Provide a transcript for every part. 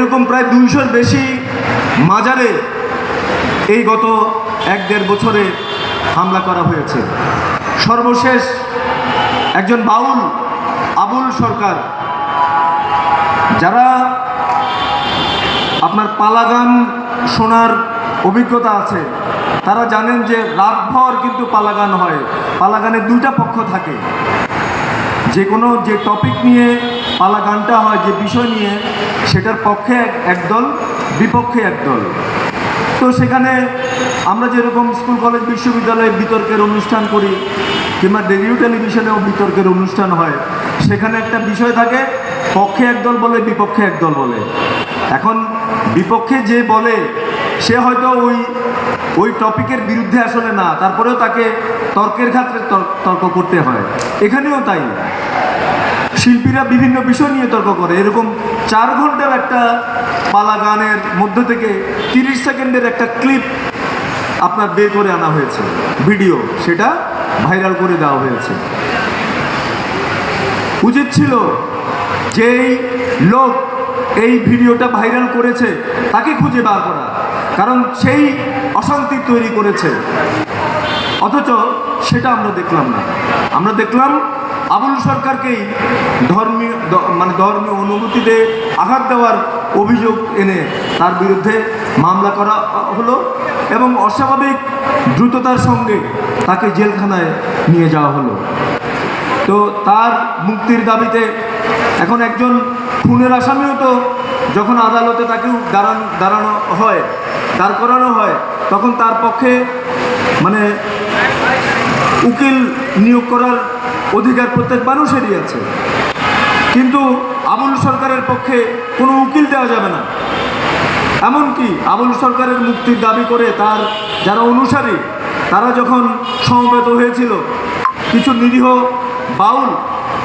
এরকম প্রায় দুইশোর বেশি মাজারে এই গত এক দেড় বছরে হামলা করা হয়েছে। সর্বশেষ একজন বাউল, আবুল সরকার, যারা আপনার পালাগান শোনার অভিজ্ঞতা আছে, তারা জানেন যে রাতভর কিন্তু পালাগান হয়। পালাগানের দুইটা পক্ষ থাকে। যে কোনো যে টপিক নিয়ে পালাগানটা হয়, যে বিষয় নিয়ে সেটার পক্ষে এক- একদল, বিপক্ষে একদল। তো সেখানে আমরা যেরকম স্কুল, কলেজ, বিশ্ববিদ্যালয়ে বিতর্কের অনুষ্ঠান করি, কিংবা রেডিও টেলিভিশনেও বিতর্কের অনুষ্ঠান হয়, সেখানে একটা বিষয় থাকে, পক্ষে একদল বলে, বিপক্ষে একদল বলে। এখন বিপক্ষে যে বলে, সে হয়তো ওই ওই টপিকের বিরুদ্ধে আসলে না, তারপরেও তাকে তর্কের ক্ষেত্রে তর- তর্ক করতে হয়। এখানেও তাই। শিল্পীরা বিভিন্ন বিষয় নিয়ে তর্ক করে। এরকম চার ঘণ্টার একটা পালা গানের মধ্য থেকে তিরিশ সেকেন্ডের একটা ক্লিপ আপনার বের করে আনা হয়েছে। ভিডিও, সেটা ভাইরাল করে দেওয়া হয়েছে। উচিত ছিল যেই লোক এই ভিডিওটা ভাইরাল করেছে, তাকে খুঁজে বার করা। কারণ সেই অশান্তি তৈরি করেছে। অথচ সেটা আমরা দেখলাম না। আমরা দেখলাম আবুল সরকারকেই ধর্মীয় মানে ধর্মীয় অনুভূতিতে আঘাত দেওয়ার অভিযোগ এনে তার বিরুদ্ধে মামলা করা হলো এবং অস্বাভাবিক দ্রুততার সঙ্গে তাকে জেলখানায় নিয়ে যাওয়া হলো। তো তার মুক্তির দাবিতে এখন একজন খুনের আসামিও তো যখন আদালতে তাকে দাঁড়ান, দাঁড়ানো হয়, দাঁড় করানো হয়, তখন তার পক্ষে মানে উকিল নিয়োগ করার অধিকার প্রত্যেক মানুষেরই আছে। কিন্তু আবুল সরকারের পক্ষে কোনো উকিল দেওয়া যাবে না। এমনকি আবুল সরকারের মুক্তির দাবি করে তার যারা অনুসারী, তারা যখন সমবেত হয়েছিল, কিছু নিরীহ বাউল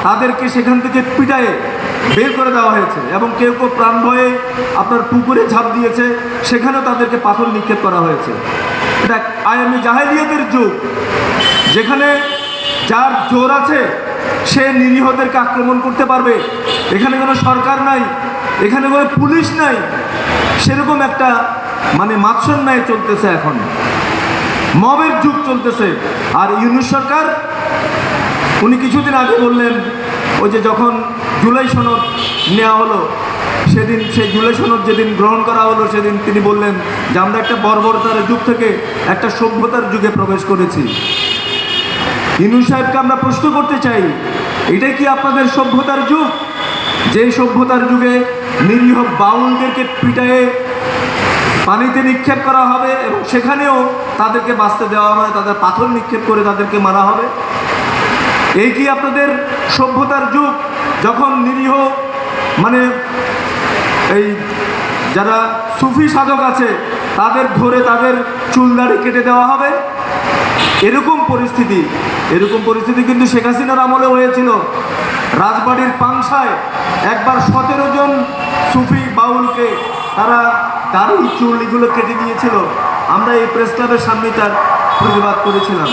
তাদেরকে সেখান থেকে পিটায়ে বের করে দেওয়া হয়েছে এবং কেউ কেউ প্রাণ ভয়ে আপনার পুকুরে ঝাঁপ দিয়েছে, সেখানেও তাদেরকে পাথর নিক্ষেপ করা হয়েছে। এটা আয়ামি জাহেলিয়াতের যুগ, যেখানে যার জোর আছে, সে নিরীহদেরকে আক্রমণ করতে পারবে। এখানে কোনো সরকার নাই, এখানে কোনো পুলিশ নাই। সেরকম একটা মানে মাৎসর ন্যায় চলতেছে এখন। মবের যুগ চলতেছে। আর ইউনুস সরকার, উনি কিছুদিন আগে বললেন, ওই যে যখন জুলাই সনদ নেওয়া হলো, সেদিন, সেই জুলাই সনদ যেদিন গ্রহণ করা হলো, সেদিন তিনি বললেন যে, আমরা একটা বর্বরতার যুগ থেকে একটা সভ্যতার যুগে প্রবেশ করেছি। ইনুস সাহেবকে আমরা প্রশ্ন করতে চাই, এটা কি আপনাদের সভ্যতার যুগ? যে সভ্যতার যুগে নিরীহ বাউলদেরকে পিটায়ে পানিতে নিক্ষেপ করা হবে এবং সেখানেও তাদেরকে বাঁচতে দেওয়া হবে, তাদের পাথর নিক্ষেপ করে তাদেরকে মারা হবে? এই কি আপনাদের সভ্যতার যুগ? যখন নিরীহ মানে এই যারা সুফি সাধক আছে, তাদের ধরে তাদের চুলদাড়ি কেটে দেওয়া হবে। এরকম পরিস্থিতি এরকম পরিস্থিতি কিন্তু শেখ হাসিনার আমলে হয়েছিল। রাজবাড়ির পাংশায় একবার সতেরো জন সুফি বাউলকে তারা দাড়ি চুল এগুলো কেটে দিয়েছিল। আমরা এই প্রেস ক্লাবের সামনে তার প্রতিবাদ করেছিলাম।